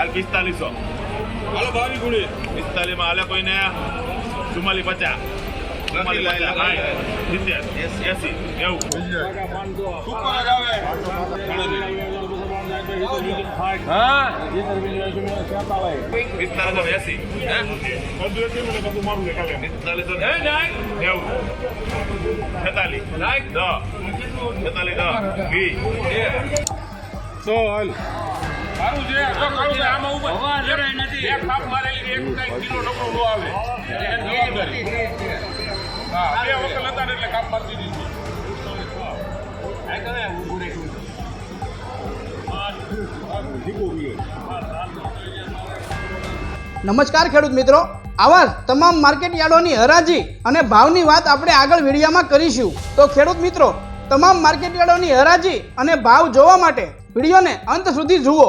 હાલ પિસ્તાલીસો. હાલો ભાવી ગુડી. પિસ્તાલીસમાં હાલે કોઈને? ચુમ્માલી પચાસ. છેતાલીસ. છેતાલીસ વીસ. સો હાલ. સારું છે જો કાળું છે આમાં ઉપર એક થાપ મારેલી એક કઈ કિલો નકરો નો આવે. એની જવાબદારી. હા બે વખત હતા એટલે કાપ મારી દીધી નમસ્કાર ખેડૂત મિત્રો. આવા તમામ માર્કેટ યાર્ડોની હરાજી અને ભાવની વાત આપણે આગળ વિડીયામાં કરીશું. તો ખેડૂત મિત્રો તમામ માર્કેટ યાર્ડોની હરાજી અને ભાવ જોવા માટે વિડીયોને અંત સુધી જુઓ.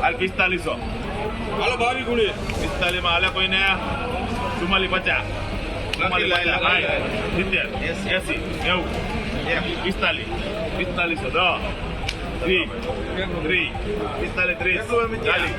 હાલ પિસ્તાલીસો. હાલો ભાવી ગુણી પિસ્તાલીસમાં હાલે કોઈને? ચુમ્માલીસ પચાસ. સિત્તેર. એસી. નેવું. પિસ્તાલીસ. પિસ્તાલીસો દસ. વીસ ત્રીસ. પિસ્તાલીસ ત્રીસ. ચાલીસ.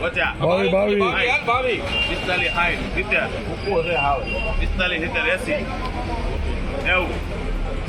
પચાસ. ભાવી, ભાવી. ભાવી. પિસ્તાલીસ સાઠ સિત્તેર. પિસ્તાલીસ સિત્તેર એસી. નેવું.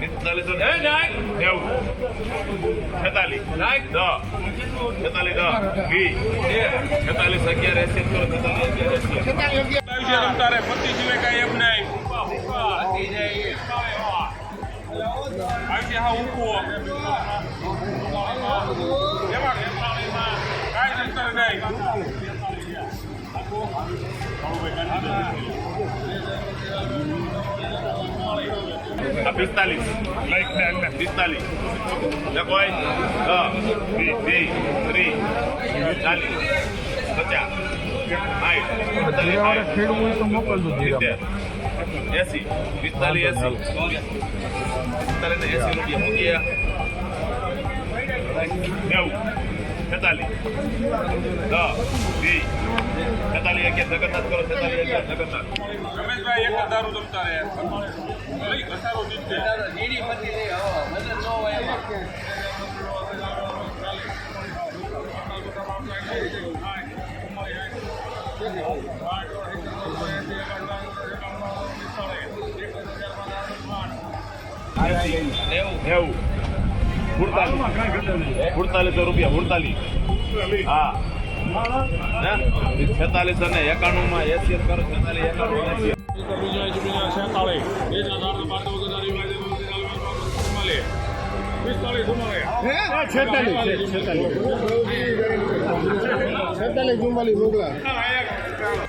પિસ્તાલીસો નેવું છેતાલીસ દસ છેતાલીસ દસ સિવાય કાંઈ એમ નહીં આજે હા ઊંઘવો એમાં કાંઈ નહીં પિસ્તાલીસ પિસ્તાલીસ લખવાય દસ બે બે ત્રીસ ચાલીસ પચાસ સાઠ મોકલજો એસી પિસ્તાલીસ એસી પિસ્તાલીસ એસી રૂપિયા મૂકીએ નેવું છેતાલીસ દસ વીસ છેતાલીસ અગિયાર જગન્નાથ કરો છેતાલીસ અગિયાર જગન્નાથ રમેશભાઈ એક હજાર દારૂ જમતા રહે રૂપિયા સુડતાલીસ છેતાલીસ અને એકાણું માં એસી કરો છેતાલીસ એકાણું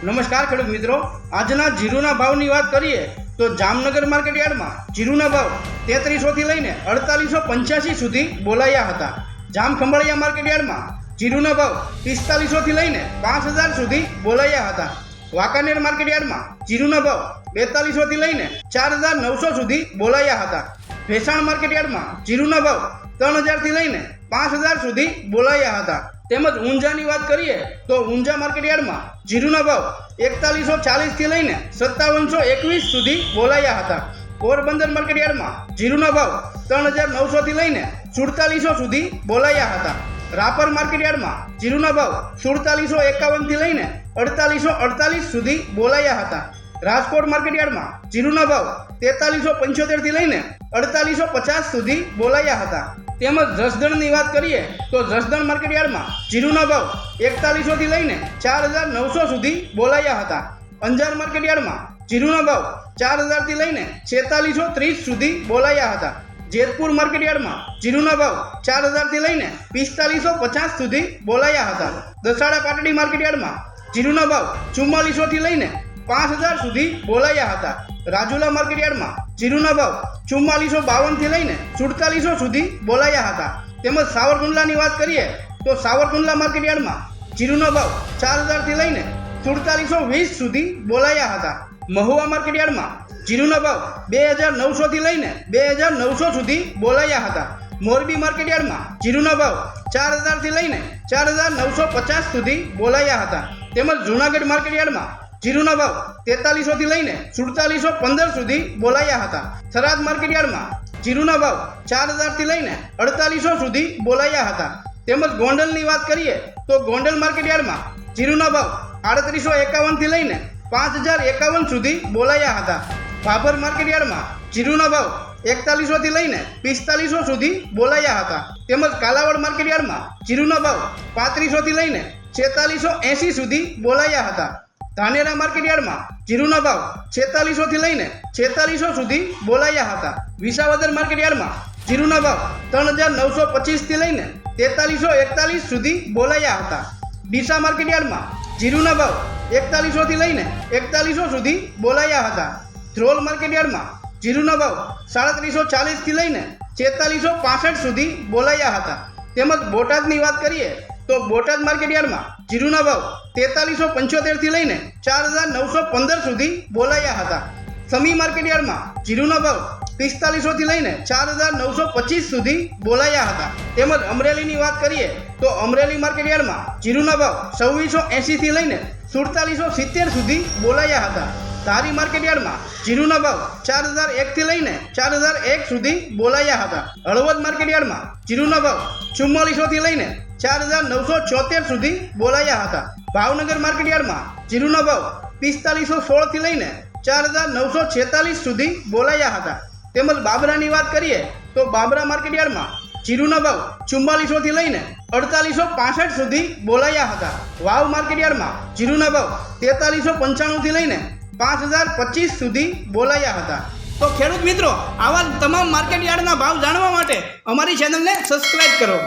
નમસ્કાર ખેડૂત મિત્રો. આજના જીરુના ભાવની વાત કરીએ તો જામનગર માર્કેટ યાર્ડમાં જીરુના ભાવ તેત્રીસોથી લઈને અડતાલીસો પંચ્યાસી સુધી બોલાયા હતા. જામ ખંભાળિયા માર્કેટ યાર્ડમાં જીરુના ભાવ પિસ્તાલીસોથી લઈને પાંચ હજાર સુધી બોલાયા હતા. વાંકાનેર માર્કેટ યાર્ડમાં જીરુના ભાવ બેતાલીસોથી લઈને ચાર હજાર નવસો સુધી બોલાયા હતા. ભેસાણ માર્કેટ યાર્ડમાં જીરુના ભાવ ત્રણ હજારથી લઈને પાંચ હજાર સુધી બોલાયા હતા. તેમજ ઊંઝાની વાત કરીએ તો ઊંઝા માર્કેટ યાર્ડમાં જીરુના ભાવ એકતાલીસો ચાલીસથી લઈને સત્તાવનસો એકવીસ સુધી બોલાયા હતા. પોરબંદર માર્કેટ યાર્ડમાં જીરુના ભાવ ત્રણ હજાર નવસોથી લઈને સુડતાલીસો સુધી બોલાયા હતા. રાપર માર્કેટ યાર્ડમાં જીરુના ભાવ સુડતાલીસો એકાવનથી લઈને અડતાલીસો અડતાલીસ સુધી બોલાયા હતા. રાજકોટ માર્કેટ યાર્ડમાં જીરુના ભાવ તેતાલીસો પંચોતેરથી લઈને અડતાલીસો પચાસ સુધી બોલાયા હતા. તેમજ જસદણની વાત કરીએ તો જસદણ માર્કેટ યાર્ડમાં જીરુના ભાવ એકતાલીસોથી લઈને ચાર હજાર નવસો સુધી બોલાયા હતા. અંજાર માર્કેટ યાર્ડમાં જીરુના ભાવ ચાર હજારથી લઈને છેતાલીસો ત્રીસ સુધી બોલાયા હતા. જેતપુર માર્કેટ યાર્ડમાં જીરુના ભાવ ચાર હજારથી લઈને પિસ્તાલીસો પચાસ સુધી બોલાયા હતા. દસાડા પાટડી માર્કેટ યાર્ડમાં જીરુના ભાવ ચુમ્માલીસોથી લઈને પાંચ હજાર સુધી બોલાયા હતા. રાજુલા માર્કેટ યાર્ડમાં જીરુના ભાવ ચુમ્માલીસો બાવનથી લઈને સુડતાલીસો સુધી બોલાયા હતા. તેમજ સાવરકુંડલાની વાત કરીએ તો સાવરકુંડલા માર્કેટ યાર્ડમાં જીરુનો ભાવ ચાર હજારથી લઈને સુડતાલીસો વીસ સુધી બોલાયા હતા. મહુવા માર્કેટ યાર્ડમાં જીરુનો ભાવ બે હજાર નવસોથી લઈને બે હજાર નવસો સુધી બોલાયા હતા. મોરબી માર્કેટ યાર્ડમાં જીરુના ભાવ ચાર હજારથી લઈને ચાર હજાર નવસો પચાસ સુધી બોલાયા હતા. તેમજ જૂનાગઢ માર્કેટ યાર્ડમાં જીરુના ભાવ તેતાલીસોથી લઈને સુડતાલીસો પંદર સુધી બોલાયા હતા. થરાદ માર્કેટ યાર્ડમાં જીરુના ભાવ ચાર હજારથી લઈને અડતાલીસો સુધી બોલાયા હતા. તેમજ ગોંડલની વાત કરીએ તો ગોંડલ માર્કેટ યાર્ડમાં જીરુના ભાવ આડત્રીસો એકાવનથી લઈને પાંચ હજાર એકાવન સુધી બોલાયા હતા. ભાભર માર્કેટ યાર્ડમાં જીરુના ભાવ એકતાલીસોથી લઈને પિસ્તાલીસો સુધી બોલાયા હતા. તેમજ કાલાવડ માર્કેટ યાર્ડમાં જીરુના ભાવ પાંત્રીસોથી લઈને છેતાલીસો એંસી સુધી બોલાયા હતા. ધાનેરા માર્કેટ યાર્ડમાં જીરુના ભાવ છેતાલીસોથી લઈને છેતાલીસો સુધી બોલાયા હતા. વિસાવદર માર્કેટ યાર્ડમાં જીરુના ભાવ ત્રણ હજાર નવસો પચીસથી લઈને તેતાલીસો એકતાલીસ સુધી બોલાયા હતા. ડીસા માર્કેટ યાર્ડમાં જીરુના ભાવ એકતાલીસોથી લઈને એકતાલીસો સુધી બોલાયા હતા. ધ્રોલ માર્કેટ યાર્ડમાં જીરુના ભાવ સાડત્રીસો ચાલીસથી લઈને છેતાલીસો પાસઠ સુધી બોલાયા હતા. તેમજ બોટાદની વાત કરીએ તો બોટાદ માર્કેટ યાર્ડમાં જીરુના ભાવ તેતાલીસો પંચોતેરથી લઈને ચાર હજાર નવસો પંદર સુધી બોલાયા હતા. સમી માર્કેટ યાર્ડમાં જીરુના ભાવ પિસ્તાલીસોથી લઈને ચાર હજાર નવસો પચીસ સુધી બોલાયા હતા. તેમજ અમરેલીની વાત કરીએ તો અમરેલી માર્કેટ યાર્ડમાં જીરુના ભાવ છવ્વીસો એંશીથી લઈને સુડતાલીસો સિત્તેર સુધી બોલાયા હતા. ધારી માર્કેટ યાર્ડમાં જીરુના ભાવ ચાર હજાર એકથી લઈને ચાર હજાર એક સુધી બોલાયા હતા. હળવદ માર્કેટ યાર્ડમાં જીરુના ભાવ ચુમ્માલીસોથી લઈને ચાર હજાર નવસો છોતેર સુધી બોલાયા હતા. ભાવનગર માર્કેટયાર્ડમાં જીરુનો ભાવ પિસ્તાલીસો સોળથી લઈને ચાર હજાર નવસો છેતાલીસ સુધી બોલાયા હતા. તેમજ બાબરાની વાત કરીએ તો બાબરા માર્કેટયાર્ડમાં જીરુનો ભાવ ચુમ્માલીસોથી લઈને અડતાલીસો પાસઠ સુધી બોલાયા હતા. વાવ માર્કેટયાર્ડમાં જીરુના ભાવ તેતાલીસો પંચાણુંથી લઈને પાંચ હજાર પચીસ સુધી બોલાયા હતા. તો ખેડૂત મિત્રો, આવા તમામ માર્કેટયાર્ડના ભાવ જાણવા માટે અમારી ચેનલને સબસ્ક્રાઈબ કરો.